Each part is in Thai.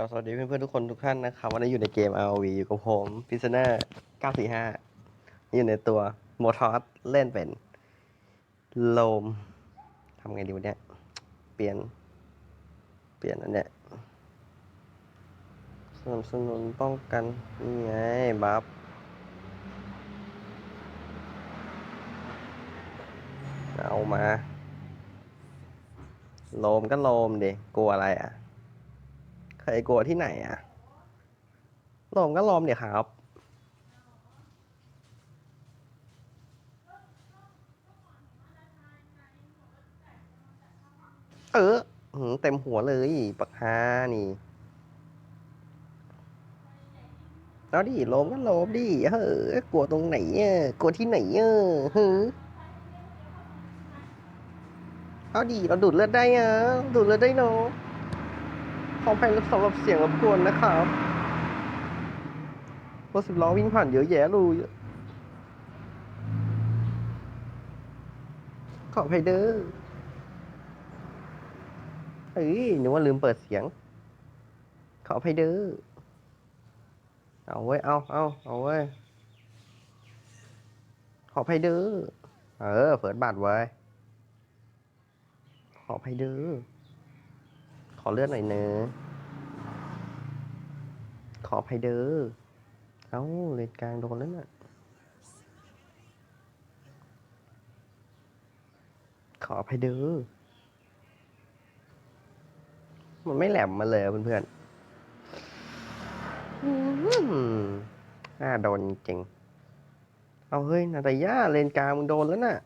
กับสวัสดีเพื่อนๆทุกคนทุกท่านนะครับวันนี้อยู่ในเกม ROV อยู่กับผมพิซเนอร์945 อยู่ในตัวโมทอสเล่นเป็นโลมทำไงดีวันเนี้ยเปลี่ยน เปลี่ยนอันเนี้ยสนับสนุนป้องกันนี่ไงบัฟเอามา โลมก็โลมดิกลัวอะไรอะ เคยกลัวที่ไหนอะลมก็ลมเดี๋ยครับเออหือเต็มหัวเลยปักฮานี่เอาดิโลมก็โลมดิเฮ้อกลัวตรงไหนเอ่กลัวที่ไหนอะเฮ้อเอาดิเราดูดเลือดได้อะดูดเลือดได้เนาะ ขออภัยสำหรับเสียงรบกวนนะครับรถสิบล้อวิ่งผ่านเยอะแยะเลยขออภัยเด้อเอ้ยนึกว่าลืมเปิดเสียง ขออภัยเด้อเอาเว้ยเอาเอาเอาเว้ยขออภัยเด้อเออเปิดบัตรไว้ขออภัยเด้อ ขอเลือดหน่อยเนอะขอภัยเด้อเอ้าเลนกลางโดนแล้วน่ะขอภัยเด้อมันไม่แหลมมาเลยเพื่อนๆอื้อหือน่าโดนจริง เอาเฮ้ย นาตาย่าเลนกลางมึงโดนแล้วน่ะ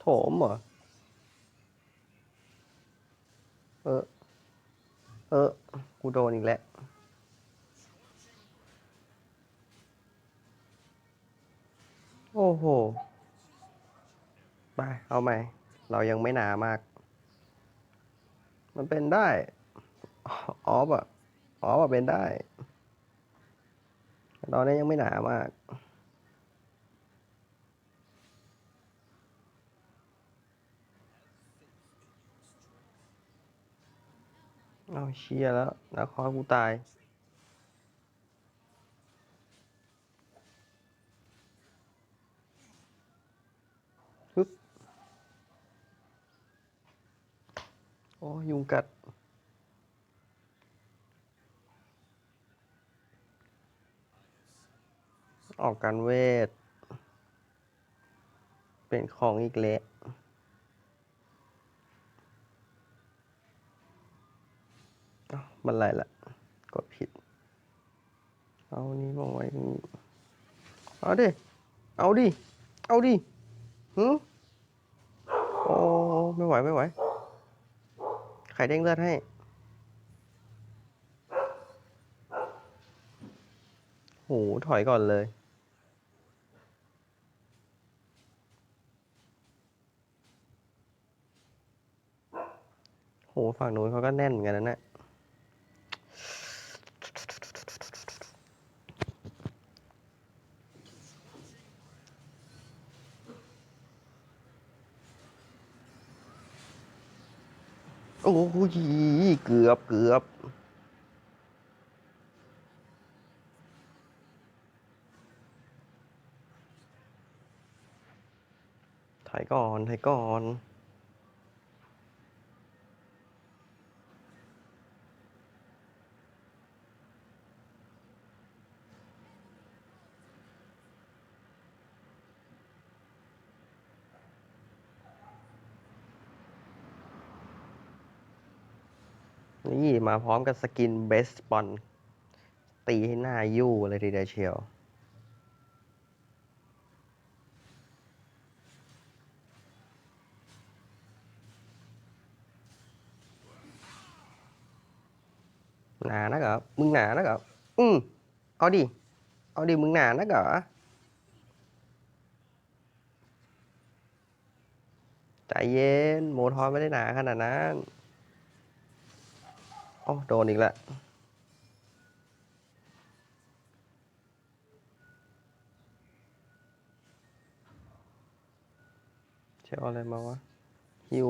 โถมเหรอ เออ เออ กูโดนอีกแล้ว โอ้โห ไป เอาใหม่ เรายังไม่หนามาก มันเป็นได้ ออฟอะออฟอะเป็นได้แต่ตอนนี้ยังไม่หนามาก เอาเชียร์แล้วนาคอกูตายฮึบโอ้ยุงกัด ออกการเวท เป็นของอีกแล้ว มันไรล่ะกดผิด เอานี้มาไว้นี้เอาดิ เอาดิ เอาดิหืโอ้ไม่ไหวไม่ไหวไข่เด้งเลือดให้ โห ถอยก่อนเลยโหฝั่งนู้นเขาก็แน่นเหมือนกันนะเนี่ย อ้ยเกือบเกือบถ่ายก่อนถ่ายก่อน นี่ มาพร้อมกับสกินเบสบอลตีให้หน้ายู่เลยทีเดียวเชียวหนานักเหรอมึงหนานักเหรออืมเอาดิ เอาดิ มึงหนานักเหรอใจเย็น โมทอนไม่ได้หนาขนาดนั้น โดนอีกแล้วเชื่อะไรมาวะฮิว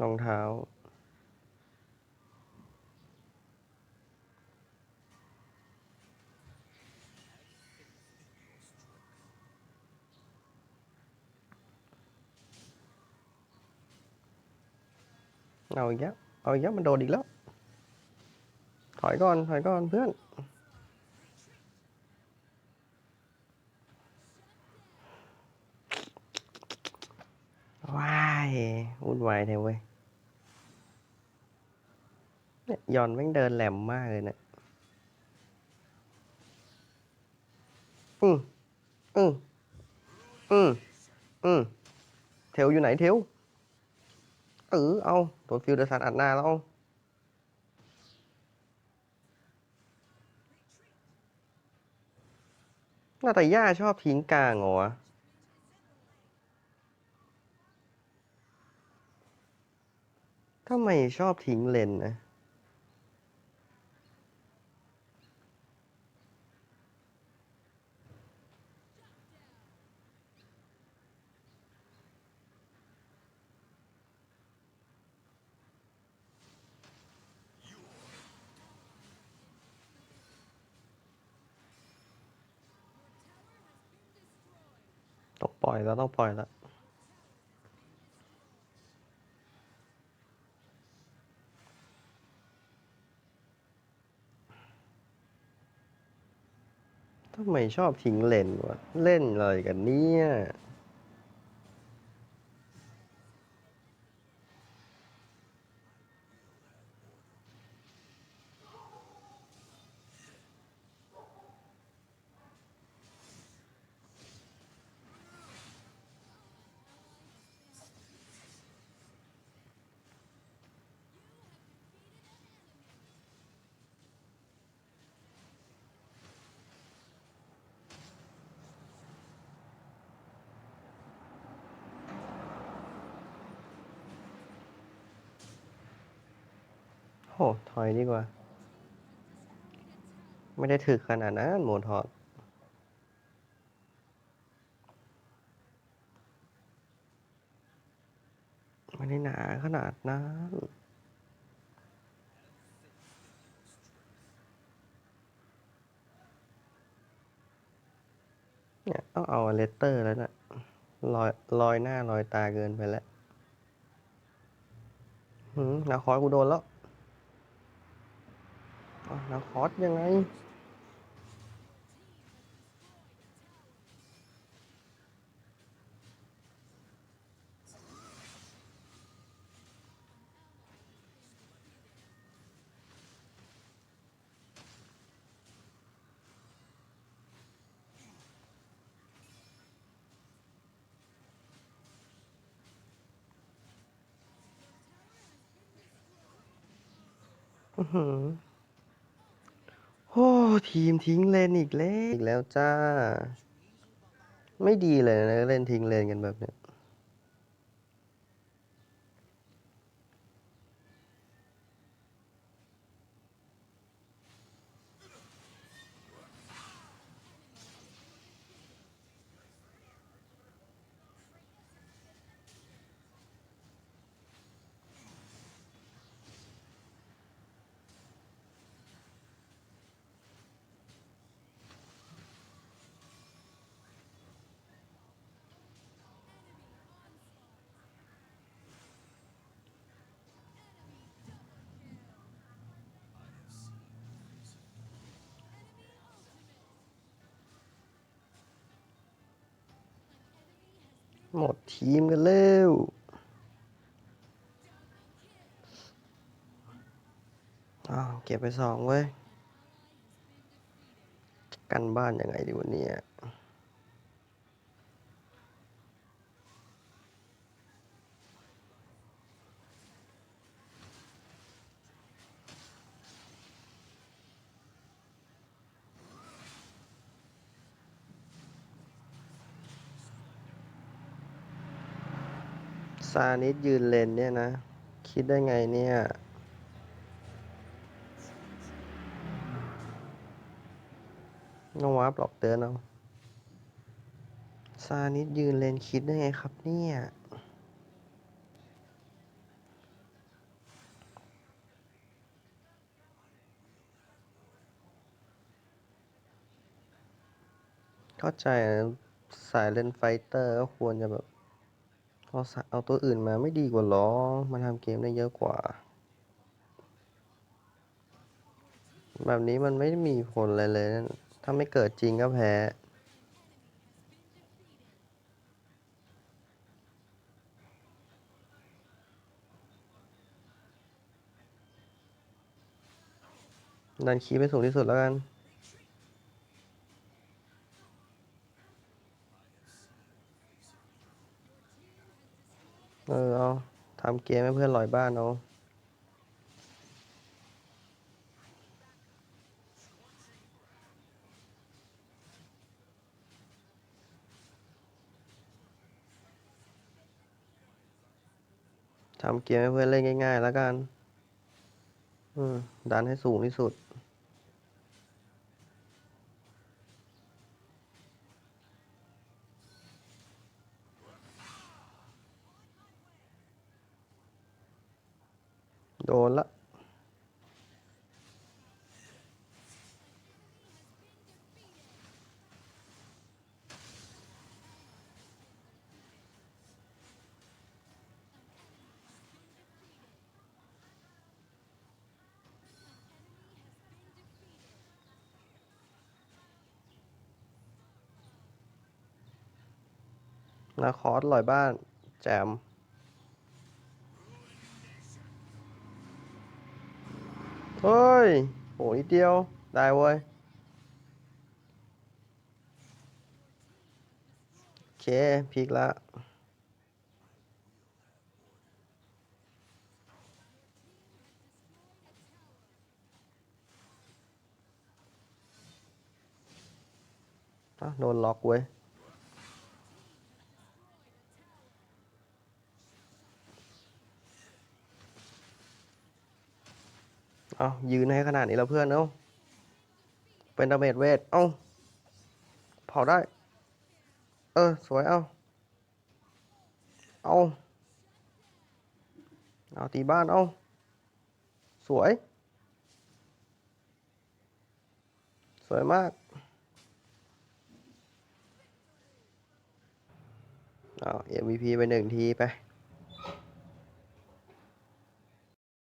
รองเท้า เอาอีกแล้วเอาอีกแล้วมันโดดอีกแล้ว ถอยก่อน ถอยก่อนเพื่อน ว้ายวุ่นวายแท้เว้ยเนี่ยยอนแม่งเดินแหลมมากเลยเนะี่ยอืมอืมอืมอืมเทลอยู่ไหนเทล เออเอาโดนฟิลเดอร์สันอัดหน้าแล้วเอาหน้าแต่ย่าชอบทิ้งกลางเหรอวทำไมชอบทิ้งเลนนะ ต้องปล่อยแล้วต้องปล่อยแล้วทำไมชอบทิ้งเลนวะเล่นอะไรกันเนี่ย หถอยดีกว่า ไม่ได้ถึกขนาดนั้นโมทอดไม่ได้หนาขนาดนั้นเนี่ยต้องเอาเลตเตอร์แล้วนะ่ะลอยลอยหน้าลอยตาเกินไปแล้วหืมนาคอสกูโดนแล้ว อ้าวคอสยังไงอือหือ ทีมทิ้งเลนอีกแล้วอีกแล้วจ้า ไม่ดีเลยนะเล่นทิ้งเลนกันแบบเนี้ย หมดทีมกันแล้วอ้าวเก็บไปสองเว้ย กันบ้านยังไงดีวันนี้ ซานิดยืนเลนเนี่ยนะ คิดได้ไงเนี่ยน้องวาร์ปหลอกเตือนเอาซานิดยืนเลนคิดได้ไงครับเนี่ยเข้าใจสายเลนไฟเตอร์ก็ควรจะแบบ เอเอาตัวอื่นมาไม่ดีกว่าหรอ มาทำเกมได้เยอะกว่า แบบนี้มันไม่มีผลอะไรเลยนะถ้าไม่เกิดจริงก็แพ้ดันคีย์ไปสูงที่สุดแล้วกัน เออเอาทำเกมให้เพื่อนลอยบ้านเอาทำเกมให้เพื่อนเล่นง่าย ๆ แล้วกัน อืม ดันให้สูงที่สุด โดนละ นาคอสลอยบ้าน แจม เฮ้ ย โหนิดเดียว ได้เว้ย โอเคพลิกละอะโดนล็อกเว้ย เอายืนให้ขนาดนี้แล้วเพื่อนเอ้าเป็นดาเมจเวทเอ้าเผาได้ เออ สวยเอ้าเอาเอาตีบ้านเอ้าสวย สวยมากเอา MVP ไปหนึ่งทีไป